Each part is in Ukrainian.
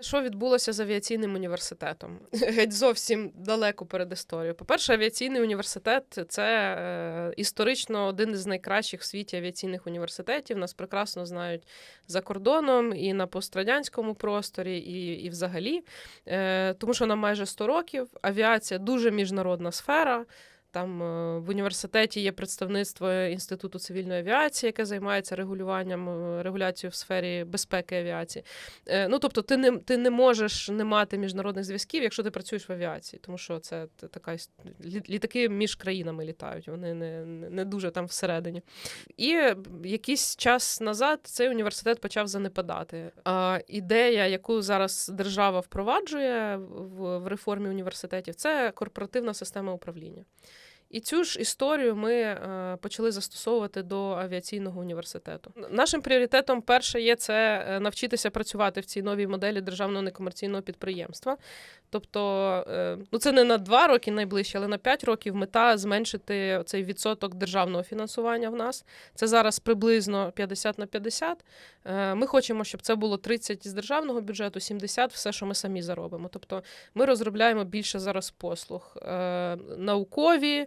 Що відбулося з авіаційним університетом? Геть зовсім далеко перед історією. По-перше, авіаційний університет це е, історично один із найкращих в світі авіаційних університетів. Нас прекрасно знають за кордоном і на пострадянському просторі, і, і взагалі. Е, тому що нам майже 100 років. Авіація дуже міжнародна сфера. Там е, в університеті є представництво інституту цивільної авіації, яке займається регулюванням е, регуляцією в сфері безпеки авіації. Е, Ну тобто, ти не ти не можеш не мати міжнародних зв'язків, якщо ти працюєш в авіації, тому що це така літаки між країнами літають, вони не, не дуже там всередині. І якийсь час назад цей університет почав занепадати. А ідея, яку зараз держава впроваджує в реформі університетів, це корпоративна система управління. І цю ж історію ми е, почали застосовувати до авіаційного університету. Нашим пріоритетом перше є це е, навчитися працювати в цій новій моделі державного некомерційного підприємства. Тобто, е, ну це не на два роки найближче, але на п'ять років мета зменшити цей відсоток державного фінансування в нас. Це зараз приблизно 50 на 50. Е, Ми хочемо, щоб це було 30 з державного бюджету, 70 все, що ми самі заробимо. Тобто ми розробляємо більше зараз послуг наукові.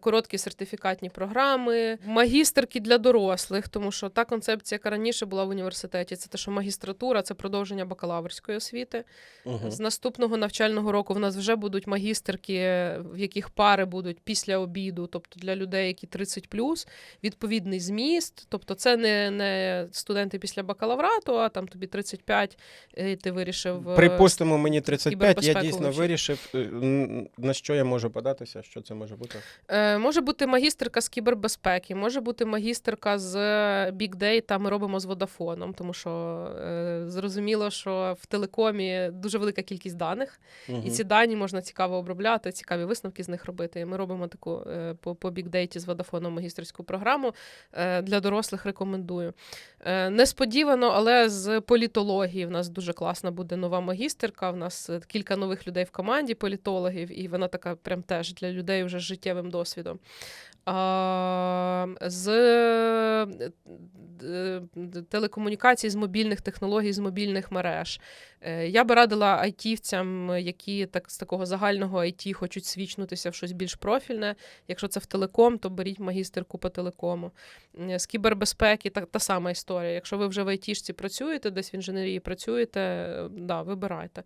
Короткі сертифікатні програми, магістерки для дорослих, тому що та концепція, яка раніше була в університеті, це те, що магістратура це продовження бакалаврської освіти. Угу. З наступного навчального року в нас вже будуть магістерки, в яких пари будуть після обіду, тобто для людей, які 30 відповідний зміст. Тобто, це не, не студенти після бакалаврату, а там тобі 35, і ти вирішив. е, Припустимо, мені 35, я дійсно вирішив, е, на що я можу податися, що це може бути. Е, може бути магістерка з кібербезпеки, може бути магістерка з Big Data, Ми робимо з Водафоном, тому що е, зрозуміло, що в телекомі дуже велика кількість даних. Угу. І ці дані можна цікаво обробляти, цікаві висновки з них робити. І ми робимо таку е, по, по бікдейті з Водафоном магістерську програму е, для дорослих. Рекомендую. Е, Несподівано, але з політології в нас дуже класна буде нова магістерка. В нас е, кілька нових людей в команді, політологів, і вона така прям теж для людей вже з життєвим досвідом. А, з е, телекомунікацій, з мобільних технологій, з мобільних мереж. Е, Я би радила айтівцям, які так з такого загального IT хочуть свічнутися в щось більш профільне. Якщо це в телеком, то беріть магістерку по телекому. З кібербезпеки та, та сама історія. Якщо ви вже в айтішці працюєте, десь в інженерії працюєте, е, да, вибирайте.